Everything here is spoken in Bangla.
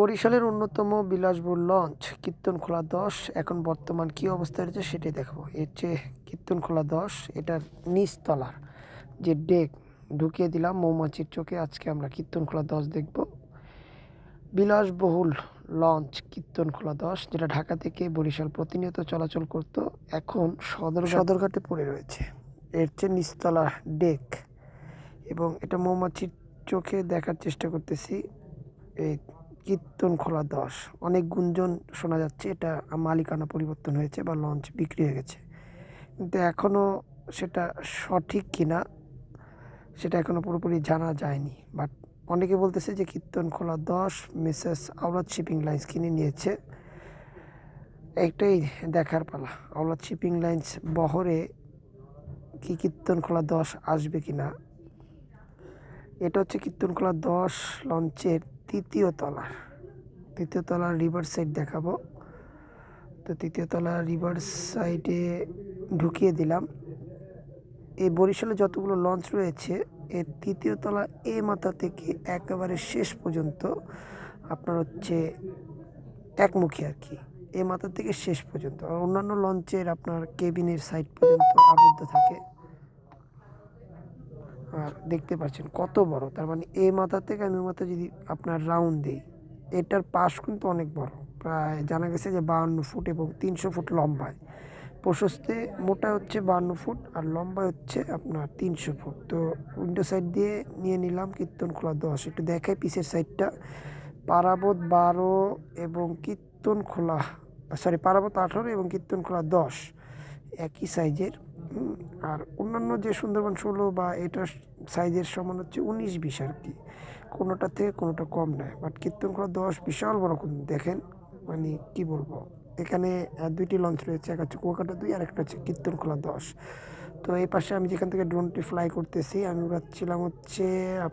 বরিশালের অন্যতম বিলাসবহুল লঞ্চ, কীর্তনখোলা দশ। এখন বর্তমান কী অবস্থায় রয়েছে সেটাই দেখাবো। এর চেয়ে কীর্তনখোলা দশ, এটার নিচতলার যে ডেক, ঢুকিয়ে দিলাম মৌমাছির চোখে। আজকে আমরা কীর্তনখোলা দশ দেখব। বিলাসবহুল লঞ্চ, কীর্তনখোলা দশ, যেটা ঢাকা থেকে বরিশাল প্রতিনিয়ত চলাচল করত, এখন সদর সদরঘাটে পড়ে রয়েছে। এর চেয়ে নিচতলা ডেক এবং এটা মৌমাছির চোখে দেখার চেষ্টা করতেছি। এই কীর্তন খোলা দশ। অনেক গুঞ্জন শোনা যাচ্ছে, এটা মালিকানা পরিবর্তন হয়েছে বা লঞ্চ বিক্রি হয়ে গেছে। কিন্তু এখনও সেটা সঠিক কিনা, সেটা এখনও পুরোপুরি জানা যায়নি। বাট অনেকে বলতেছে যে কীর্তন খোলা দশ, মিসেস আওলাদ শিপিং লাইন্স কিনে নিয়েছে। একটাই দেখার পালা, আওলাদ শিপিং লাইন্স বহরে কি কীর্তন খোলা দশ আসবে কিনা? এটা হচ্ছে কীর্তনখোলা দশ লঞ্চের তৃতীয় তলার তৃতীয় তলার রিভার সাইড দেখাবো। তো তৃতীয় তলার রিভার সাইডে ঢুকিয়ে দিলাম। এই বরিশালে যতগুলো লঞ্চ রয়েছে, এর তৃতীয় তলা এ মাথা থেকে একেবারে শেষ পর্যন্ত আপনার হচ্ছে একমুখী আর কি। এ মাথা থেকে শেষ পর্যন্ত। আর অন্যান্য লঞ্চের আপনার কেবিনের সাইড পর্যন্ত আবদ্ধ থাকে। দেখতে পাচ্ছেন কত বড়। তার মানে এ মাথা থেকে আমি মাথা যদি আপনার রাউন্ড দিই, এটার পাশ কিন্তু অনেক বড়, প্রায় জানা গেছে যে বাহান্ন ফুট এবং তিনশো ফুট লম্বায়। প্রশস্তে মোটা হচ্ছে বাহান্ন ফুট আর লম্বা হচ্ছে আপনার তিনশো ফুট। তো উইন্ডো সাইড দিয়ে নিয়ে নিলাম, কীর্তন খোলা দশ। একটু দেখাই পিসের সাইডটা পারাবত বারো এবং কীর্তন খোলা সরি পারাবত আঠারো এবং কীর্তন খোলা দশ। একই সাইজের আর অন্যান্য যে সুন্দরবন ষোলো বা এটার সাইজের সমান হচ্ছে উনিশ বিশ আর কি। কোনোটা থেকে কোনোটা কম নয় বাট কীর্তন কীর্তনখোলা দশ বিশাল বড় দেখেন মানে কি বলব, এখানে দুইটি লঞ্চ রয়েছে, এক হচ্ছে কুয়াকাটা দুই, আর একটা হচ্ছে কীর্তনখোলা দশ। তো এই পাশে আমি যেখান থেকে ড্রোনটি ফ্লাই করতেছি, আমি উড়াচ্ছিলাম হচ্ছে